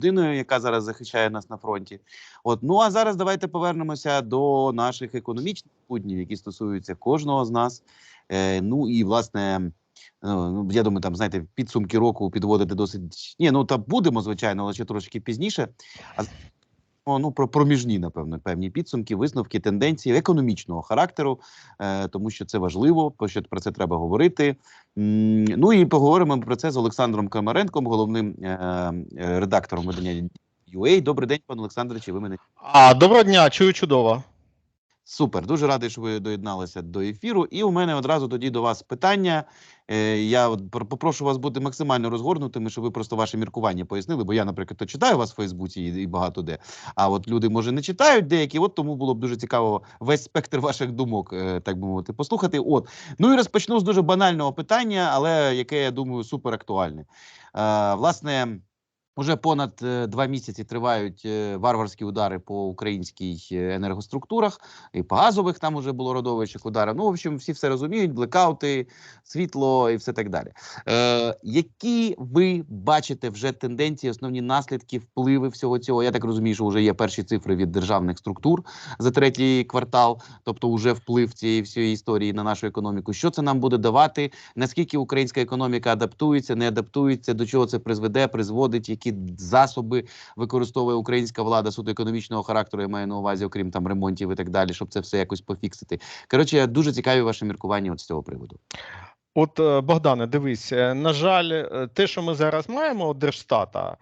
людиною, яка зараз захищає нас на фронті. От ну а зараз давайте повернемося до наших економічних буднів, які стосуються кожного з нас. Е, ну і власне. е, Ну, я думаю, там знаєте, підсумки року підводити досить. Ні, ну та будемо, звичайно, але ще трошки пізніше. А ну, про проміжні, напевно, певні підсумки, висновки, тенденції економічного характеру, е, тому що це важливо, що про це треба говорити. Ну і поговоримо про це з Олександром Камаренком, головним е, е, редактором видання UA. Добрий день, пане Олександре. Чи ви мене А, доброго дня, чую чудово. Супер, дуже радий, що ви доєдналися до ефіру. І у мене одразу тоді до вас питання. Е, я попрошу вас бути максимально розгорнутими, щоб ви просто ваше міркування пояснили. Бо я, наприклад, то читаю вас в Фейсбуці і, багато де. А от люди, може, не читають деякі. От тому було б дуже цікаво весь спектр ваших думок, е, так би мовити, послухати. От ну і розпочну з дуже банального питання, але яке я думаю супер актуальне. Е, власне. Уже понад е, два місяці тривають е, варварські удари по українській е, енергоструктурах, і по газових там уже було родовищах удари. Ну, в общем, всі все розуміють: блекаути, світло і все так далі. Е, які ви бачите вже тенденції, основні наслідки, впливи всього цього? Я так розумію, що вже є перші цифри від державних структур за третій квартал, тобто вже вплив цієї всієї історії на нашу економіку. Що це нам буде давати? Наскільки українська економіка адаптується, не адаптується, до чого це призведе, призводить, засоби використовує українська влада суто економічного характеру, я маю на увазі, окрім там ремонтів і так далі, щоб це все якось пофіксити. Коротше, дуже цікаві ваші міркування от з цього приводу. От, е, Богдане, дивись, е, на жаль, е, те, що ми зараз маємо від Держстата,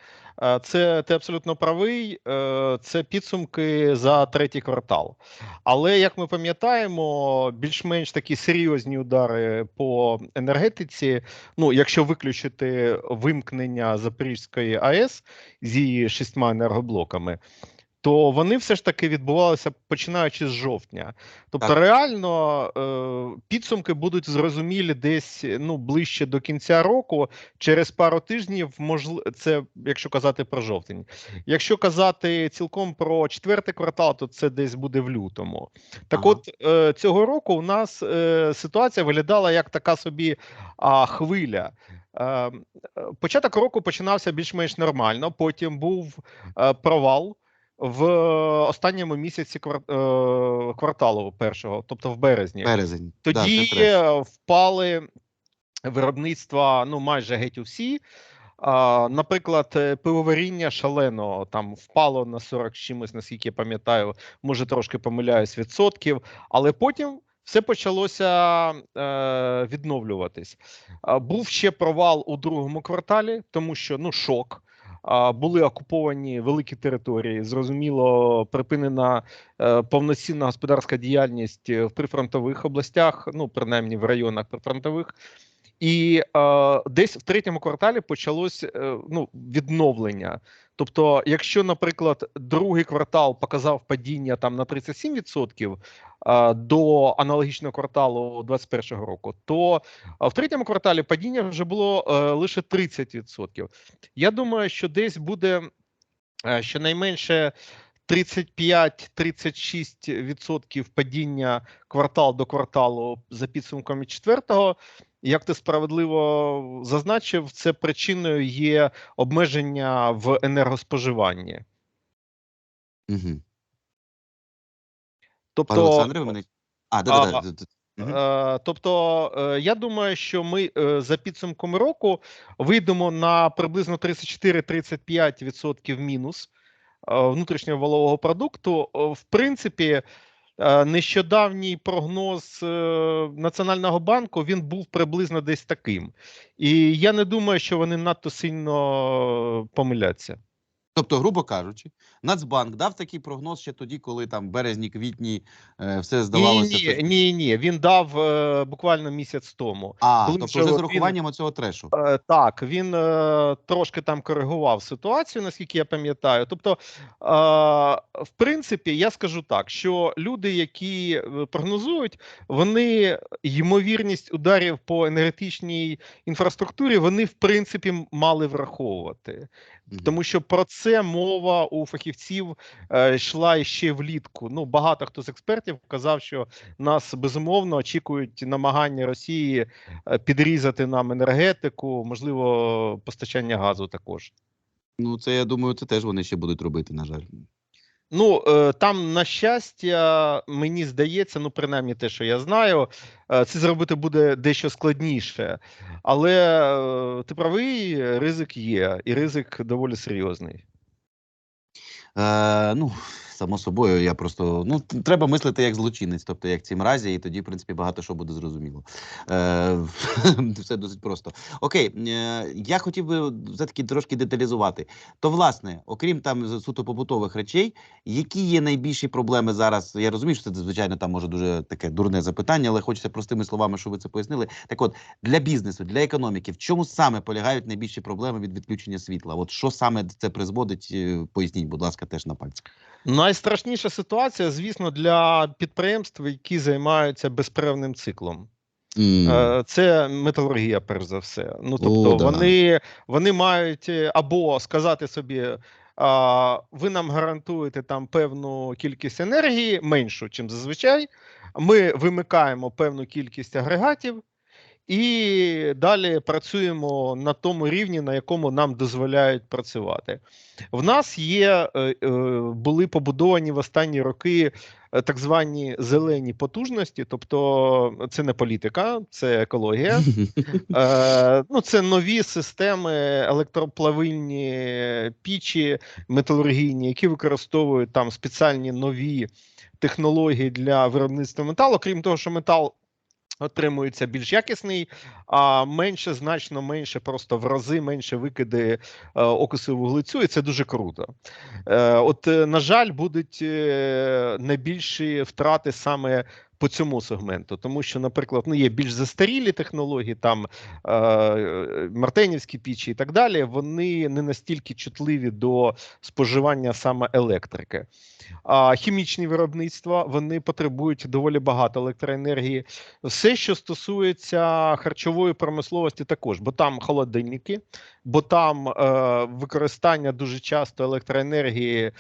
це ти абсолютно правий. Це підсумки за третій квартал. Але як ми пам'ятаємо, більш-менш такі серйозні удари по енергетиці. Ну, якщо виключити вимкнення Запорізької АЕС з її шістьма енергоблоками. То вони все ж таки відбувалися починаючи з жовтня. Тобто, Так. реально е, підсумки будуть зрозумілі десь ну ближче до кінця року. Через пару тижнів, можливо, це якщо казати про жовтень. Якщо казати цілком про четвертий квартал, то це десь буде в лютому. Так, Ага. от е, цього року у нас е, ситуація виглядала як така собі а, хвиля. Початок року починався більш-менш нормально. Потім був провал в останньому місяці е, кварталу першого, тобто в березні. Березень. Тоді е, впали виробництва ну майже геть усі. А, наприклад, е, пивоваріння шалено там впало на 40 з чимось, наскільки я пам'ятаю, може трошки помиляюсь відсотків, але потім все почалося е, відновлюватись. Був ще провал у другому кварталі, тому що ну шок. Були окуповані великі території. Зрозуміло, припинена е, повноцінна господарська діяльність е, в прифронтових областях, ну принаймні в районах прифронтових. І е, десь в третьому кварталі почалось е, ну, відновлення. Тобто, якщо, наприклад, другий квартал показав падіння там на 37% е, до аналогічного кварталу 2021 року, то е, в третьому кварталі падіння вже було е, лише 30%. Я думаю, що десь буде е, щонайменше 35-36% падіння квартал до кварталу за підсумками четвертого. Як ти справедливо зазначив, це причиною є обмеження в енергоспоживанні. Угу. Тобто, Пане Олександре, ви мене. А, да, А, да, да. Е, тобто, е, я думаю, що ми е, за підсумками року вийдемо на приблизно 34-35% мінус внутрішнього валового продукту. В принципі, нещодавній прогноз е, Національного банку він був приблизно десь таким. І я не думаю, що вони надто сильно помиляться. Тобто, грубо кажучи, Нацбанк дав такий прогноз ще тоді, коли там березні, квітні е, все здавалося. Ні, ні, ні. Він дав е, буквально місяць тому. А, коли тобто вже з урахуванням оцього трешу. Е, Так, він е, трошки там коригував ситуацію, наскільки я пам'ятаю. Тобто, е, в принципі, я скажу так, що люди, які е, прогнозують, вони ймовірність ударів по енергетичній інфраструктурі, вони в принципі мали враховувати. Тому що про це мова у фахівців е, йшла ще влітку. Ну багато хто з експертів казав, що нас безумовно очікують намагання Росії е, підрізати нам енергетику, можливо, постачання газу також. Ну, це я думаю, це теж вони ще будуть робити, на жаль. Ну, е, там, на щастя, мені здається, ну, принаймні те, що я знаю, це зробити буде дещо складніше. Але ти правий, ризик є, і ризик доволі серйозний. Е, ну, само собою, я просто ну треба мислити як злочинець, тобто як ці мразі, і тоді, в принципі, багато що буде зрозуміло. Е, все досить просто. Окей, е, я хотів би все-таки трошки деталізувати. То, власне, окрім там суто побутових речей, які є найбільші проблеми зараз? Я розумію, що це звичайно там може дуже таке дурне запитання, але хочеться простими словами, щоб ви це пояснили. Так, от для бізнесу, для економіки, в чому саме полягають найбільші проблеми від відключення світла? От що саме це призводить? е, Поясніть, будь ласка, теж на пальці. Найстрашніша ситуація, звісно, для підприємств, які займаються безперервним циклом. Е, Це металургія, перш за все. Ну тобто, да. вони, вони мають е, або сказати собі. А, ви нам гарантуєте там певну кількість енергії, меншу, ніж зазвичай. Ми вимикаємо певну кількість агрегатів і далі працюємо на тому рівні, на якому нам дозволяють працювати. В нас є е, е, були побудовані в останні роки е, так звані зелені потужності, тобто це не політика, це екологія. Е, ну, це нові системи електроплавильні пічі металургійні, які використовують там спеціальні нові технології для виробництва металу. Крім того, що метал отримується більш якісний, а менше, значно менше, просто в рази менше викиди е, окису вуглецю, і це дуже круто. Е, от, е, на жаль, будуть е, найбільші втрати саме по цьому сегменту, тому що, наприклад, ну є більш застарілі технології, там е, е, мартенівські пічі і так далі. Вони не настільки чутливі до споживання саме електрики. А хімічні виробництва вони потребують доволі багато електроенергії. Все, що стосується харчової промисловості, також, бо там холодильники, бо там е, використання дуже часто електроенергії е,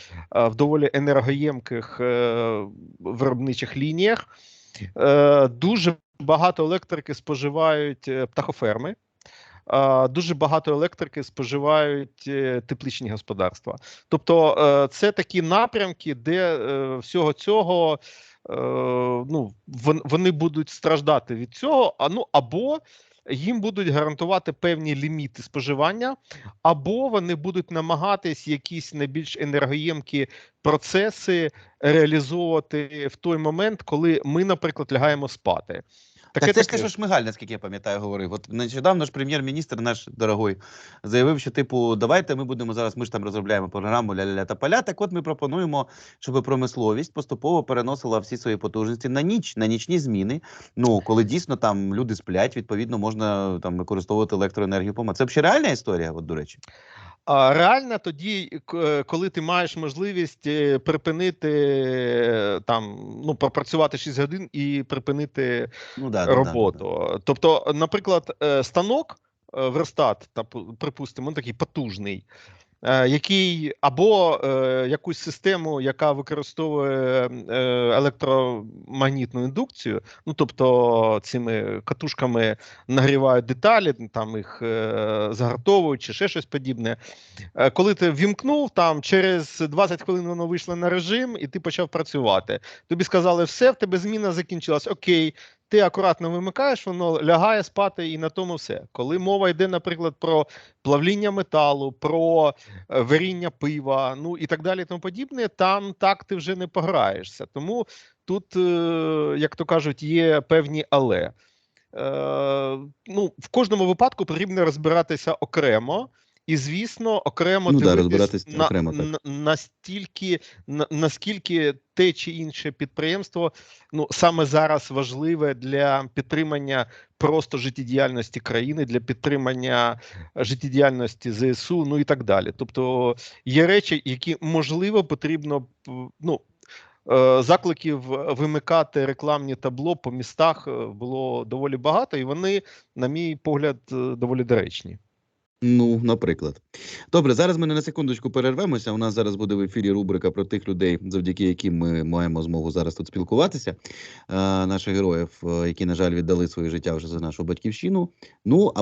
в доволі енергоємких е, виробничих лініях. Е, дуже багато електрики споживають е, птахоферми. Дуже багато електрики споживають е, тепличні господарства. Тобто, це такі напрямки, де всього цього ну, вони будуть страждати від цього, а ну або їм будуть гарантувати певні ліміти споживання, або вони будуть намагатись якісь найбільш енергоємкі процеси реалізовувати в той момент, коли ми, наприклад, лягаємо спати. Так це ж те, що Шмигаль, наскільки я пам'ятаю, говорив. От нещодавно ж прем'єр-міністр наш дорогой заявив, що типу, давайте ми будемо зараз. Ми ж там розробляємо програму ля-ля-ля та поля. Так, от ми пропонуємо, щоб промисловість поступово переносила всі свої потужності на ніч, на нічні зміни. Ну коли дійсно там люди сплять, відповідно можна там використовувати електроенергію. Пома це взагалі реальна історія. От до речі, А реально тоді, е, коли ти маєш можливість е, припинити е, там, ну, пропрацювати 6 годин і припинити ну да, да, да, роботу. Тобто, наприклад, станок, верстат, та, припустимо, він такий потужний, який або е, якусь систему, яка використовує е, електромагнітну індукцію, ну тобто цими катушками нагрівають деталі, там їх е, загартовують чи ще щось подібне. Е, Коли ти вімкнув, там через 20 хвилин воно вийшло на режим, і ти почав працювати. Тобі сказали, все, в тебе зміна закінчилась. Окей, ти акуратно вимикаєш, воно лягає спати, і на тому все. Коли мова йде, наприклад, про плавління металу, про е, варіння пива, ну і так далі, тому подібне, там так ти вже не пограєшся. Тому тут, е, як то кажуть, є певні але. Е, ну, в кожному випадку потрібно розбиратися окремо. І, звісно, окремо Ну да, дивитись розбиратись на, окремо, так. на, настільки, на, наскільки те чи інше підприємство ну, саме зараз важливе для підтримання просто життєдіяльності країни, для підтримання життєдіяльності ЗСУ, ну і так далі. Тобто є речі, які можливо потрібно ну, е, закликів вимикати рекламні табло по містах е, було доволі багато, і вони, на мій погляд, е, доволі доречні. Ну, наприклад. Добре, зараз ми на секундочку перервемося. У нас зараз буде в ефірі рубрика про тих людей, завдяки яким ми маємо змогу зараз тут спілкуватися. Е, наших героїв, е, які, на жаль, віддали своє життя вже за нашу батьківщину. Ну,